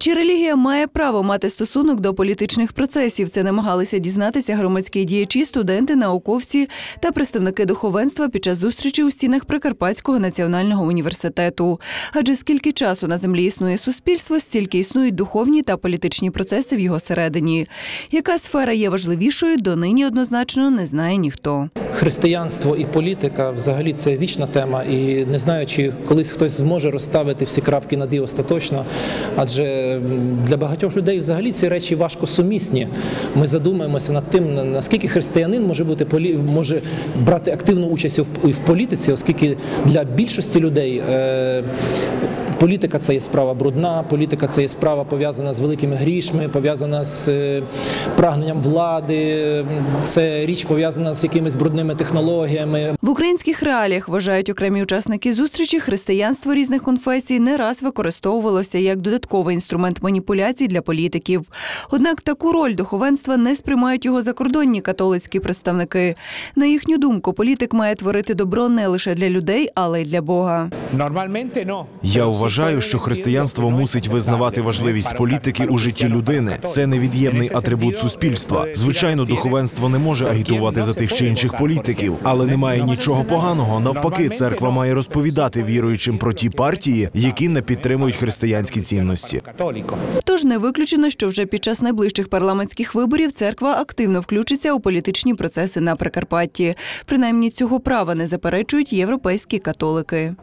Чи релігія має право мати стосунок до політичних процесів? Це намагалися дізнатися громадські діячі, студенти, науковці та представники духовенства під час зустрічі у стінах Прикарпатського національного університету. Адже скільки часу на землі існує суспільство, стільки існують духовні та політичні процеси в його середині. Яка сфера є важливішою, донині однозначно не знає ніхто. Християнство і політика взагалі це вічна тема, і не знаю, чи колись хтось зможе розставити всі крапки над і остаточно, адже для багатьох людей взагалі ці речі важко сумісні. Ми задумаємося над тим, наскільки християнин може бути може брати активну участь в, політиці, оскільки для більшості людей. Е... Політика це є справа брудна, політика це є справа пов'язана з великими грішми, пов'язана з е, прагненням влади, це річ пов'язана з якимись брудними технологіями. В українських реаліях вважають окремі учасники зустрічі, християнство різних конфесій не раз використовувалося як додатковий інструмент маніпуляцій для політиків. Однак таку роль духовенства не сприймають його закордонні католицькі представники. На їхню думку, політик має творити добро не лише для людей, але й для Бога. Я вважаю, що християнство мусить визнавати важливість політики у житті людини. Це невід'ємний атрибут суспільства. Звичайно, духовенство не може агітувати за тих чи інших політиків, але немає нічого поганого. Навпаки, церква має розповідати віруючим про ті партії, які не підтримують християнські цінності. Тож не виключено, що вже під час найближчих парламентських виборів церква активно включиться у політичні процеси на Прикарпатті. Принаймні цього права не заперечують європейські католики.